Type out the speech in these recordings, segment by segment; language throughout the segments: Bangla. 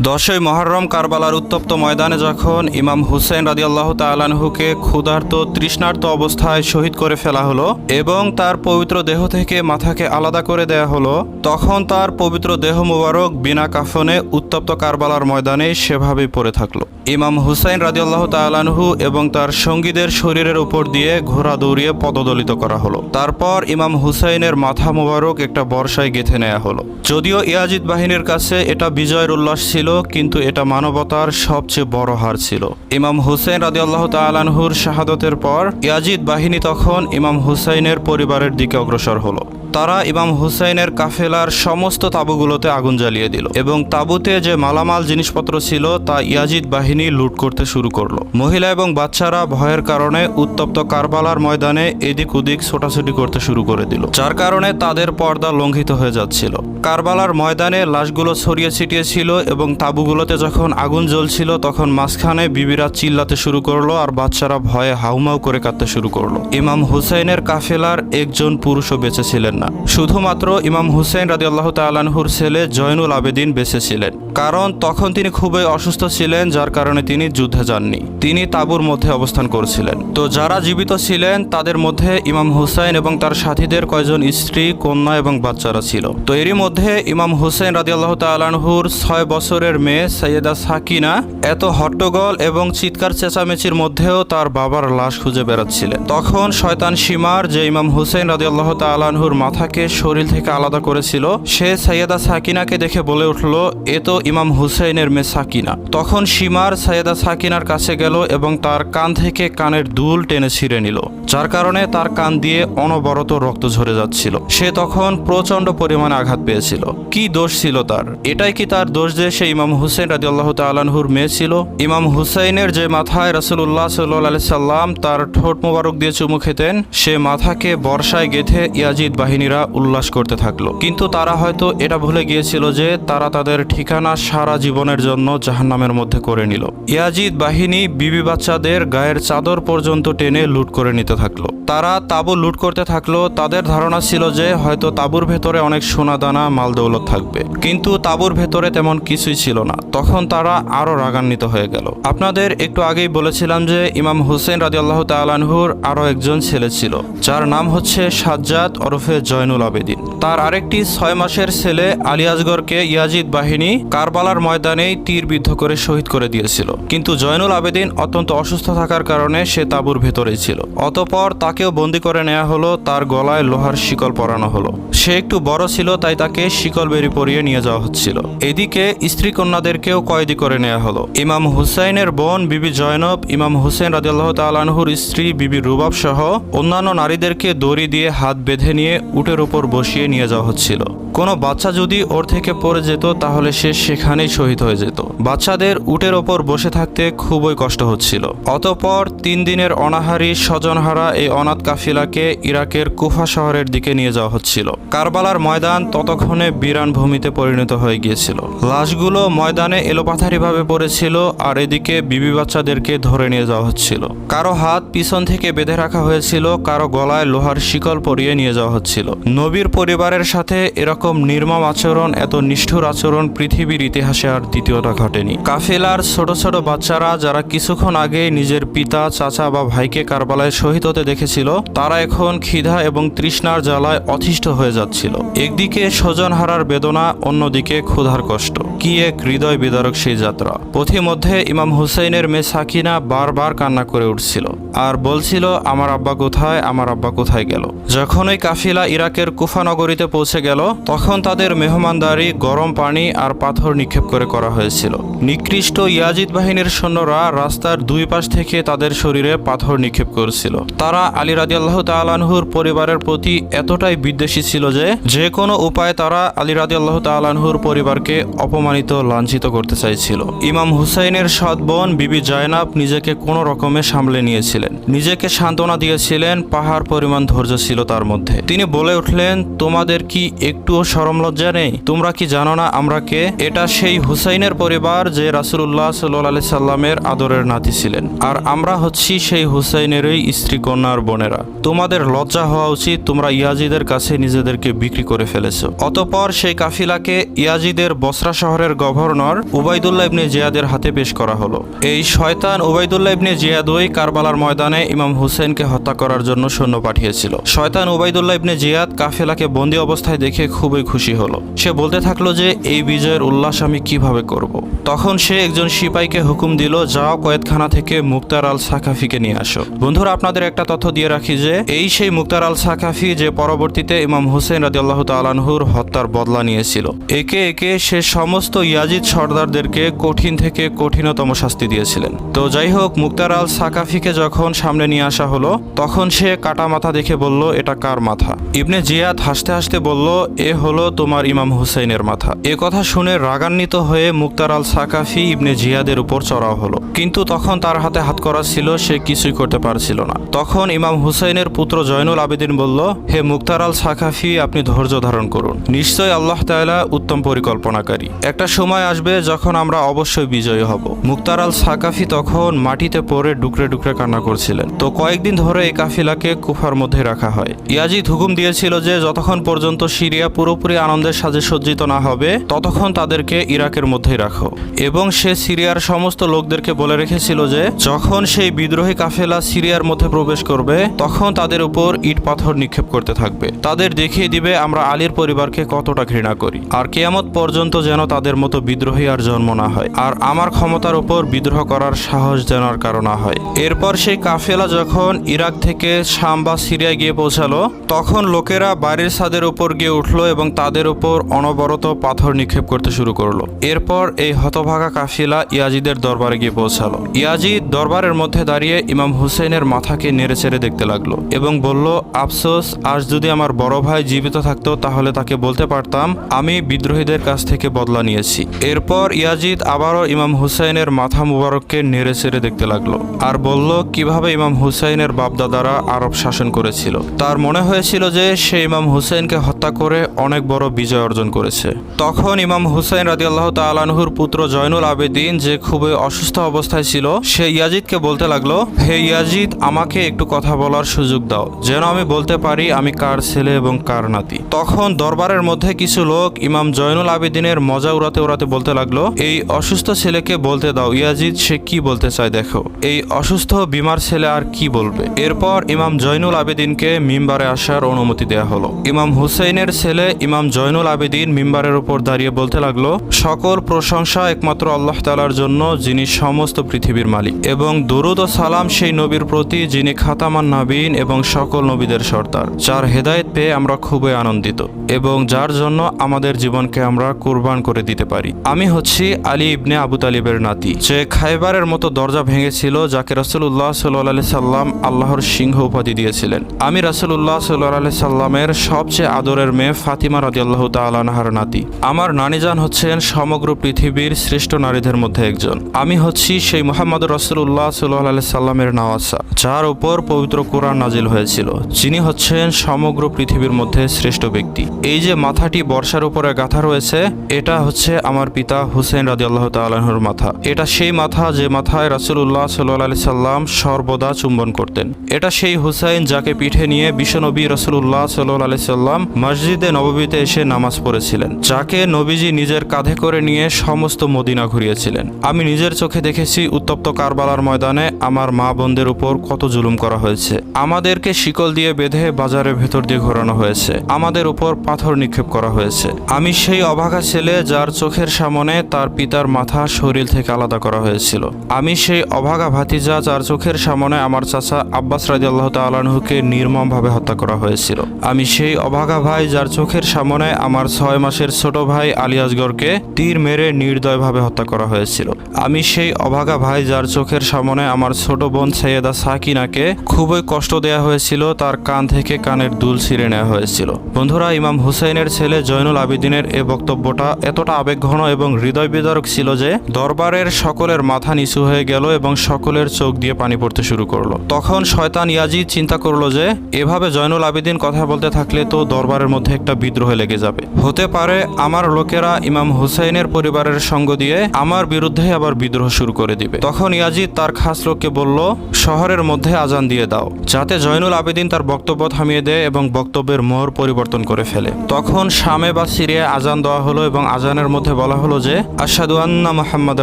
দশই মহরম কারবালার উত্তপ্ত ময়দানে যখন ইমাম হুসেন রাদিয়াল্লাহ তালানহুকে ক্ষুধার্ত, তৃষ্ণার্ত অবস্থায় শহীদ করে ফেলা হলো এবং তার পবিত্র দেহ থেকে মাথাকে আলাদা করে দেয়া হলো, তখন তার পবিত্র দেহ মুবারক বিনা কাফনে উত্তপ্ত কারবালার ময়দানে সেভাবেই পড়ে থাকল। ইমাম হুসাইন রাদিয়াল্লাহ তালানহু এবং তার সঙ্গীদের শরীরের উপর দিয়ে ঘোড়া দৌড়িয়ে পদদলিত করা হলো। তারপর ইমাম হুসাইনের মাথা মুবারক একটা বর্ষায় গেঁথে নেওয়া হলো। যদিও ইয়াজিদ বাহিনীর কাছে এটা বিজয়ের উল্লাস ছিল কিন্তু এটা মানবতার সবচেয়ে বড় হার ছিল। ইমাম হুসেন রাজি আল্লাহ তালানহুর শাহাদতের পর ইয়াজিদ বাহিনী তখন ইমাম হুসাইনের পরিবারের দিকে অগ্রসর হলো। তারা ইমাম হুসাইনের কাফেলার সমস্ত তাঁবুগুলোতে আগুন জ্বালিয়ে দিল এবং তাঁবুতে যে মালামাল জিনিসপত্র ছিল তা ইয়াজিদ বাহিনী লুট করতে শুরু করল। মহিলা এবং বাচ্চারা ভয়ের কারণে উত্তপ্ত কারবালার ময়দানে এদিক ওদিক ছোটাছুটি করতে শুরু করে দিল, যার কারণে তাদের পর্দা লঙ্ঘিত হয়ে যাচ্ছিল। কারবালার ময়দানে লাশগুলো ছড়িয়ে ছিটিয়ে ছিল এবং তাঁবুগুলোতে যখন আগুন জ্বলছিল তখন মাঝখানে বিবিরা চিল্লাতে শুরু করল আর বাচ্চারা ভয়ে হাউমাউ করে কাঁদতে শুরু করল। ইমাম হুসাইনের কাফেলার একজন পুরুষও বেঁচে ছিলেন না। শুধুমাত্র ইমাম হুসেন রাজি আল্লাহ তালানহুর ছেলে জয়নুল আবেদিন বেঁচে ছিলেন কারণ তখন তিনি খুবই অসুস্থ ছিলেন, যার কারণে তিনি যুদ্ধে যাননি। তিনি তাঁবুর মধ্যে অবস্থান করছিলেন। তো যারা জীবিত ছিলেন, তাদের মধ্যে ইমাম হুসাইন এবং তার সাথীদের কয়জন স্ত্রী, কন্যা এবং বাচ্চারা ছিল। তো এরই মধ্যে ইমাম হুসেন রাজি আল্লাহ তালানহুর ছয় বছরের মেয়ে সৈয়দা সাকিনা এত হট্টগোল এবং চিৎকার চেঁচামেচির মধ্যেও তার বাবার লাশ খুঁজে বেড়াচ্ছিলেন। তখন শয়তান সীমার যে ইমাম হুসেন রাজি আল্লাহ তালানহুর মাথাকে শরীর থেকে আলাদা করেছিল। সে সৈয়দা সাকিনাকে দেখে বলে উঠল, এ তো ইমাম হুসেইনের মেয়ে সাকিনা। তখন সীমার সৈয়দা সাকিনার কাছে গেল এবং তার কান থেকে কানের দুল টেনে ছিঁড়ে নিল, যার কারণে তার কান দিয়ে অনবরত রক্ত ঝরে যাচ্ছিল। সে তখন প্রচণ্ড পরিমাণে আঘাত পেয়েছিল। কি দোষ ছিল তার? এটাই কি তার দোষ যে সে ইমাম হুসেন রাজি আল্লাহ তালানহুর মেয়ে ছিল? ইমাম হুসাইনের যে মাথায় রসুল্লাহ সাল্লি সাল্লাম তার ঠোঁট মোবারক দিয়ে চুমু খেতেন, সে মাথাকে বর্ষায় গেথে ইয়াজিদ বাহিনীরা উল্লাস করতে থাকল। কিন্তু তারা হয়তো এটা ভুলে গিয়েছিল যে তারা তাদের ঠিকানা সারা জীবনের জন্য জাহান্নামের মধ্যে করে নিল। ইয়াজিদ বাহিনী বিবি বাচ্চাদের গায়ের চাদর পর্যন্ত টেনে লুট করে নিতে থাকল। তারা তাঁবু লুট করতে থাকল, তাদের ধারণা ছিল যে হয়তো তাঁবুর ভেতরে অনেক সোনা দানা মাল দৌলত থাকবে। কিন্তু তাঁবুর ভেতরে তেমন কিছুই ছিল না। তখন তারা আরও রাগান্বিত হয়ে গেল। আপনাদের একটু আগেই বলেছিলাম যে ইমাম হুসেন রাজি আল্লাহ তালানহুর আরও একজন ছেলে ছিল, যার নাম হচ্ছে সাজ্জাদ ওরফে জয়নুল আবেদিন তার আরেকটি ছয় মাসের ছেলে আলী আসগরকে ইয়াজিদ বাহিনী কারবালার ময়দানেই তীর বিদ্ধ করে শহীদ করে দিয়েছিল। কিন্তু জয়নুল আবেদিন অত্যন্ত অসুস্থ থাকার কারণে সে তাঁবুর ভেতরেই ছিল। অতপর তাকেও বন্দি করে নেওয়া হলো, তার গলায় লোহার শিকল পরানো হলো। সে একটু বড় ছিল, তাই তাকে শিকল বেরি পরিয়ে নিয়ে যাওয়া হচ্ছিল। এদিকে স্ত্রী কন্যাদেরকেও কয়েদি করে নেওয়া হলো। ইমাম হুসাইনের বোন বিবি জয়নব, ইমাম হুসেন রাজিয়াল্লাহ তালানহুর স্ত্রী বিবি রুবাব সহ অন্যান্য নারীদেরকে দড়ি দিয়ে হাত বেঁধে নিয়ে উটের ওপর বসিয়ে নিয়ে যাওয়া হচ্ছিল। কোনো বাচ্চা যদি ওর থেকে পড়ে যেত, তাহলে সে সেখানেই শহীদ হয়ে যেত। বাচ্চাদের উটের ওপর বসে থাকতে খুবই কষ্ট হচ্ছিল। অতপর তিন দিনের অনাহারী স্বজনহারা এই অনাথ কাফিলাকে ইরাকের কুফা শহরের দিকে নিয়ে যাওয়া হচ্ছিল। কারবালার ময়দান ততক্ষণে বিরান ভূমিতে পরিণত হয়ে গিয়েছিল। লাশগুলো ময়দানে এলোপাথারিভাবে পড়েছিল আর এদিকে বিবি বাচ্চাদেরকে ধরে নিয়ে যাওয়া হচ্ছিল। কারও হাত পিছন থেকে বেঁধে রাখা হয়েছিল, কারও গলায় লোহার শিকল পরিয়ে নিয়ে যাওয়া হচ্ছিল। নবীর পরিবারের সাথে এরকম নির্মম আচরণ, এত নিষ্ঠুর আচরণ পৃথিবীর ইতিহাসে আর দ্বিতীয়টা ঘটেনি। কাফেলার ছোট ছোট বাচ্চারা যারা কিছুক্ষণ আগে নিজের পিতা, চাচা বা ভাইকে কারবালায় শহীদ হতে দেখেছিল, তারা এখন ক্ষিধা এবং তৃষ্ণার জ্বালায় অতিষ্ঠ হয়ে যাচ্ছিল। একদিকে স্বজন হারার বেদনা, অন্যদিকে ক্ষুধার কষ্ট। কি এক হৃদয় বিদারক সেই যাত্রা। পথিমধ্যে ইমাম হুসাইনের মেয়ে সাকিনা বারবার কান্না করে উঠছিল। আর বলছিল, আমার আব্বা কোথায়? আমার আব্বা কোথায় গেল? যখন ওই কাফিলা ইরাকের কুফা নগরীতে পৌঁছে গেল, তখন তাদের মেহমানদারি, গরম পানি আর পাথর নিক্ষেপ করে করা হয়েছিল। নিকৃষ্ট ইয়াজিদ বাহিনীর সৈন্যরা রাস্তার দুই পাশ থেকে তাদের শরীরে পাথর নিক্ষেপ করেছিল। তারা আলী রাজি আল্লাহ তালানহুর পরিবারের প্রতি এতটাই বিদ্বেষী ছিল যে যে কোনো উপায়ে তারা আলী রাজি আল্লাহ তালানহুর পরিবারকে অপমানিত, লাঞ্ছিত করতে চাইছিল। ইমাম হুসাইনের সৎ বোন, বিবি জয়নাব নিজেকে কোনো রকমে সামলে নিয়েছিলেন। নিজেকে সান্ত্বনা দিয়েছিলেন, পাহাড় পরিমাণ ধৈর্য ছিল তার মধ্যে। তিনি বলে উঠলেন, তোমাদের কি একটুও সরম লজ্জা নেই? তোমরা কি জানো না আমরা কে? এটা সেই হুসাইনের পরিবার যে রাসুল্লাহ সাল্লি সাল্লামের আদরের নাতি ছিলেন। আর আমরা হচ্ছি সেই হুসাইনেরই স্ত্রী কন্যার বোনেরা। তোমাদের লজ্জা হওয়া উচিত, তোমরা ইয়াজিদের কাছে নিজেদেরকে বিক্রি করে ফেলেছো। অতপর সেই কাফিলাকে ইয়াজিদের বসরা শহরের গভর্নর উবাইদুল্লাহ ইবনে জিয়াদের হাতে পেশ করা হলো। এই শয়তান উবাইদুল্লাহ ইবনে জিয়াদই কারবালার ময়দানে ইমাম হুসেনকে হত্যা করার জন্য সৈন্য পাঠিয়েছিল। শয়তান উবাইদুল্লাহ ইবনে জিয়াদ কাফেলাকে বন্দি অবস্থায় দেখে খুবই খুশি হলো। সে বলতে থাকল যে, এই বিজয়ের উল্লাস আমি কীভাবে করব। তখন সে একজন সিপাইকে হুকুম দিল, যাও কয়েদখানা থেকে মুক্তার আল সাকাফিকে নিয়ে আসো। বন্ধুরা, আপনাদের একটা তথ্য দিয়ে রাখি যে, এই সেই মুক্তার আল সাকাফি যে পরবর্তীতে ইমাম হুসেন রাজি আল্লাহ তালানহুর হত্যার বদলা নিয়েছিল। একে একে সে সমস্ত ইয়াজিদ সর্দারদেরকে কঠিন থেকে কঠিনতম শাস্তি দিয়েছিলেন। তো যাই হোক, মুক্তার আল সাকাফিকে যখন সামনে নিয়ে আসা হলো, তখন সে কাটা মাথা দেখে বলল, এটা কার মাথা? ইবনে জিয়াদ হাসতে হাসতে বলল, এ হলো তোমার ইমাম হুসেনের মাথা। এ কথা শুনে রাগান্বিত হয়ে মুক্তার আল সাকাফি ইবনে জিয়াদের উপর চড়াও হলো। কিন্তু তখন তার হাতে হাত করা ছিল, সে কিছুই করতে পারছিল না। তখন ইমাম হুসাইনের পুত্র জয়নুল আবেদিন বলল, হে মুক্তার আল সাকাফি আপনি ধৈর্য ধারণ করুন। নিশ্চয় আল্লাহ তাআলা উত্তম পরিকল্পনাকারী। একটা সময় আসবে যখন আমরা অবশ্যই বিজয়ী হব। মুক্তার আল সাকাফি তখন মাটিতে পড়ে ডুকরে ডুকরে কান্না করছিলেন। তো কয়েকদিন ধরে এই কাফিলাকে কুফার মধ্যে রাখা হয়। ইয়াজিদ হুকুম দিয়েছিল যে, যতক্ষণ পর্যন্ত সিরিয়া পুরোপুরি আনন্দের সাজে সজ্জিত না হবে, ততক্ষণ তাদেরকে ইরাকের মধ্যেই রাখো। এবং সে সিরিয়ার সমস্ত লোকদেরকে বলে রেখেছিল যে, যখন সেই বিদ্রোহী কাফেলা সিরিয়ার মধ্যে প্রবেশ করবে, তখন তাদের উপর ইট পাথর নিক্ষেপ করতে থাকবে। তাদের দেখিয়ে দিবে, আমরা আলীর পরিবারকে কতটা ঘৃণা করি। আর কেয়ামত পর্যন্ত যেন তাদের মতো বিদ্রোহী আর জন্ম না হয়। আর আমার ক্ষমতার উপর বিদ্রোহ করার সাহস যেন আর না হয়। এরপর সেই কাফেলা যখন ইরাক থেকে শাম বা সিরিয়া গিয়ে পৌঁছালো, তখন লোকেরা বাড়ির ছাদের উপর গিয়ে উঠল এবং তাদের উপর অনবরত পাথর নিক্ষেপ করতে শুরু করল। এরপর এই হতভাগা কাফিলা ইয়াজিদের দরবারে গিয়ে পৌঁছালো। ইয়াজিদ দরবারের মধ্যে দাঁড়িয়ে ইমাম হুসেনের মাথাকে নেড়ে চেড়ে দেখতে লাগল এবং বলল, আফসোস, আজ যদি আমার বড় ভাই জীবিত থাকতো, তাহলে তাকে বলতে পারতাম, আমি বিদ্রোহীদের কাছ থেকে বদলা নিয়েছি। এরপর ইয়াজিদ আবারও ইমাম হুসাইনের মাথা মুবারককে নেড়ে চেড়ে দেখতে লাগল আর বলল কীভাবে ইমাম হুসাইনের বাপদাদারা আরব শাসন করেছিল। তার মনে হয়েছিল যে সে ইমাম হুসাইনকে হত্যা করে অনেক বড় বিজয় অর্জন করেছে। তখন ইমাম হুসাইন রাজি আল্লাহ তালানহুর পুত্র জয়নুল আবেদিন যে খুবই অসুস্থ অবস্থায় ছিল, সে ইয়াজিদকে বলতে লাগল, হে ইয়াজিদ, আমাকে একটু কথা বলার সুযোগ দাও। যেন আমি বলতে পারি আমি কার ছেলে এবং কার নাতি। তখন দরবারের মধ্যে কিছু লোক ইমাম জয়নুল আবেদিনের মজা উড়াতে উড়াতে বলতে লাগল, এই অসুস্থ ছেলেকে বলতে দাও। ইয়াজিদ, সে কি বলতে চায় দেখো। এই অসুস্থ, বিমার ছেলে আর কি বলবে? এরপর ইমাম জয়নুল আবেদিনকে মিম্বারে আসার অনুমতি দেয়া হলো। ইমাম হুসেইনের ছেলে ইমাম জয়নুল আবেদিন মিম্বারের উপর দাঁড়িয়ে বলতে লাগল, সকল প্রশংসা একমাত্র আল্লাহ তালার জন্য, যিনি সমস্ত পৃথিবীর মালিক। এবং দরুদ ও সালাম সেই নবীর প্রতি, যিনি খাতামান নাবিন এবং সকল নবীদের সর্দার। যার হেদায়েত পেয়ে আমরা খুবই আনন্দিত। এবং যার জন্য আমাদের জীবনকে আমরা কুরবান করে দিতে পারি। আমি হচ্ছি আলী ইবনে আবু তালিবের নাতি, যে খাইবারের মতো দরজা ভেঙেছিল, যাকে রসুল্লাহ সাল্লি সাল্লাম আল্লাহর সিংহ উপাধি দিয়েছিলেন। আমি রসুল্লাহ সাল্লি সাল্লামের সবচেয়ে আদরের মেয়ে ফাতিমা রাজি আল্লাহ তালানহার নাতি। আমার নানিজান হচ্ছেন সমগ্র পৃথিবীর শ্রেষ্ঠ নারীদের মধ্যে একজন। আমি হচ্ছি সেই মোহাম্মদ রসুল্লাহ সাল্লাহ সাল্লামের নওয়াসা, যার উপর পবিত্র কোরআন নাজিল হয়েছিল। যিনি হচ্ছেন সমগ্র পৃথিবীর মধ্যে শ্রেষ্ঠ ব্যক্তি। এই যে মাথাটি বর্ষার উপরে গাঁথা রয়েছে, এটা হচ্ছে আমার পিতা হুসেন রাজি আল্লাহ তাল্লাহর মাথা। এটা সেই মাথা যে মাথায় রাসুল্লাহ সাল্লি সাল্লাম সর্বদা চুম্বন করতেন। এটা সেই হুসাইন যাকে পিঠে নিয়ে বিশ্বনবী রসুল্লাহ সাল্লি সাল্লাম মসজিদে নববীতে এসে নামাজ পড়েছিলেন, যাকে নবীজি নিজের কাঁধে করে নিয়ে সমস্ত মদিনা ঘুরিয়েছিলেন। আমি নিজের চোখে দেখেছি উত্তপ্ত কারবালার ময়দানে আমার মা বোনদের উপর কত জুলুম করা হয়েছে। আমাদেরকে শিকল দিয়ে বেঁধে বাজারের ভেতর দিয়ে ঘোরানো হয়েছে। আমাদের উপর পাথর নিক্ষেপ করা হয়েছে। আমি সেই অভাগা ছেলে যার চোখের সামনে তার পিতার মাথা শরীর থেকে আলাদা করা হয়েছিল। আমি সেই অভাগা ভাতিজা যার চোখের সামনে আমার চাচা আব্বাস রাজি আল্লাহ তালাহুকে নির্মমভাবে হত্যা করা হয়েছিল। আমি সেই অভাগা ভাই যার চোখের সামনে আমার ছয় মাসের ছোট ভাই আলিয়াসগড়কে তীর মেরে নির্দয়ভাবে হত্যা করা হয়েছিল। আমি সেই অভাগা ভাই যার চোখের সামনে আমার ছোট বোন সৈয়দা সাকিনাকে খুবই কষ্ট দেয়া হয়েছিল, তার কান থেকে কানের দুল ছিঁড়ে নেওয়া হয়েছিল। বন্ধুরা, ইমাম হুসাইনের ছেলে জয়নুল আবিদিনের এ বক্তব্যটা এতটা আবেগঘন এবং হৃদয় বিদারক ছিল যে, দরবারের সকলের মাথা নিচু হয়ে গেল এবং সকলের চোখ দিয়ে পানি পড়তে শুরু করল। তখন শয়তান ইয়াজিদ চিন্তা করল যে, এভাবে জয়নুল আবিদিন কথা বলতে থাকলে তো দরবারের মধ্যে একটা বিদ্রোহ লেগে যাবে। হতে পারে আমার লোকেরা ইমাম হুসাইনের পরিবারের সঙ্গ দিয়ে আমার বিরুদ্ধে আবার বিদ্রোহ শুরু করে দিবে। তখন ইয়াজিদ তার খাস লোককে বলল, শহরের মধ্যে আজান দিয়ে দাও, যাতে জয়নুল আবেদিন তার বক্তব্য থামিয়ে দেয় এবং বক্তব্যের মোহর পরিবর্তন করে ফেলে। তখন শামে বা সিরিয়ায় আজান দেওয়া হলো এবং আজানের মধ্যে বলা হলো যে আসাদু আন্না মোহাম্মদ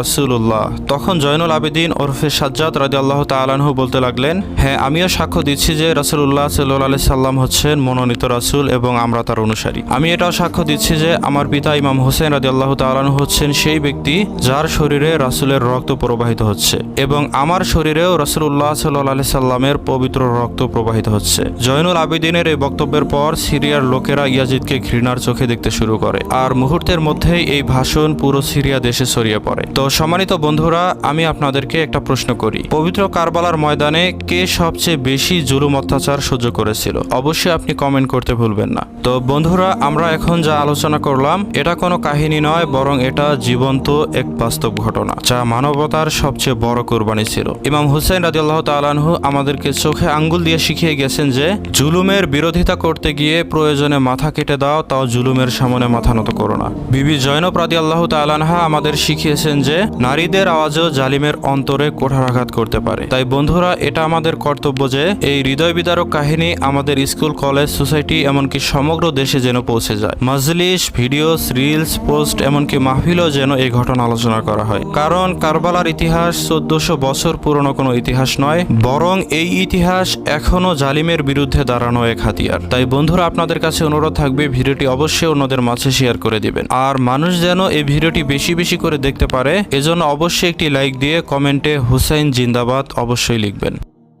রসুল্লাহ তখন জয়নুল আবেদিন ওরফে সাজ্জাদ রাজি আল্লাহ তালাহু বলতে লাগলেন হ্যাঁ আমিও সাক্ষ্য দিচ্ছি যে রসুল্লাহ সাল্লি সাল্লাম হচ্ছেন মনোনীত রাসূল এবং আমরা তার অনুসারী। আমি এটাও সাক্ষ্য দিচ্ছি যে আমার পিতা ইমাম হোসেন রাজি আল্লাহ তালাহু হচ্ছেন সেই ব্যক্তি যার শরীরে রাসূলের রক্ত প্রবাহিত হচ্ছে এবং আমার শরীরেও রসুল্লাহ সাল্লি সাল্লামের পবিত্র রক্ত প্রবাহিত হচ্ছে। জয়নুল আবেদিনের এই বক্তব্যের পর সিরিয়ার লোকেরা ইয়াজিদকে ঘৃণার চোখে দেখতে শুরু করে আর মুহূর্তের মধ্যেই এই ভাষণ পুরো সিরিয়া দেশে ছড়িয়ে পড়ে। তো সম্মানিত বন্ধুরা, আমি আপনাদেরকে একটা প্রশ্ন করি। পবিত্র কারবালার ময়দানে কে সবচেয়ে বেশি জুলুম অত্যাচার সহ্য করেছিল? অবশ্যই আপনি কমেন্ট করতে ভুলবেন না। তো বন্ধুরা, আমরা এখন যা আলোচনা করলাম, এটা কোনো কাহিনী নয়, বরং এটা জীবন্ত এক বাস্তব ঘটনা, যা মানবতার সবচেয়ে বড় কোরবানি ছিল। ইমাম হুসেন রাজিয়াল্লাহ তালানহু আমাদেরকে চোখে আঙ্গুল দিয়ে শিখিয়ে গেছেন যে, জুলুমের বিরোধিতা করতে গিয়ে প্রয়োজনে মাথা কেটে দাও, তাও জুলুমের সামনে মাথা নত করো না। বিবি জৈনব রাদি আল্লাহ তালানহা আমাদের শিখিয়েছেন যে, নারীদের আওয়াজও জালিমের অন্তরে কোঠারাঘাত করতে পারে। তাই বন্ধুরা, এটা আমাদের কর্তব্য যে এই হৃদয় বিদারক কাহিনী আমাদের স্কুল, কলেজ, সোসাইটি, এমনকি সমগ্র দেশে যেন পৌঁছে যায়। মাজলিস, ভিডিওস, রিলস, পোস্ট, এমনকি মাহফিলও যেন এই ঘটনা আলোচনা করা হয়। কারণ কারবালার ইতিহাস চোদ্দশো বছর পুরনো কোনো ইতিহাস নয়, বরং এই ইতিহাস এখনও জালিমের বিরুদ্ধে দাঁড়ানো এক হাতিয়ার। তাই বন্ধুরা, আপনাদের কাছে অনুরোধ থাকবে, ভিডিওটি অবশ্যই অন্যদের মাঝে শেয়ার করে দিবেন। আর মানুষ যেন এই ভিডিওটি বেশি বেশি করে দেখতে পারে, এজন্য অবশ্যই একটি লাইক দিয়ে কমেন্টে হুসাইন জিন্দাবাদ অবশ্যই লিখবেন।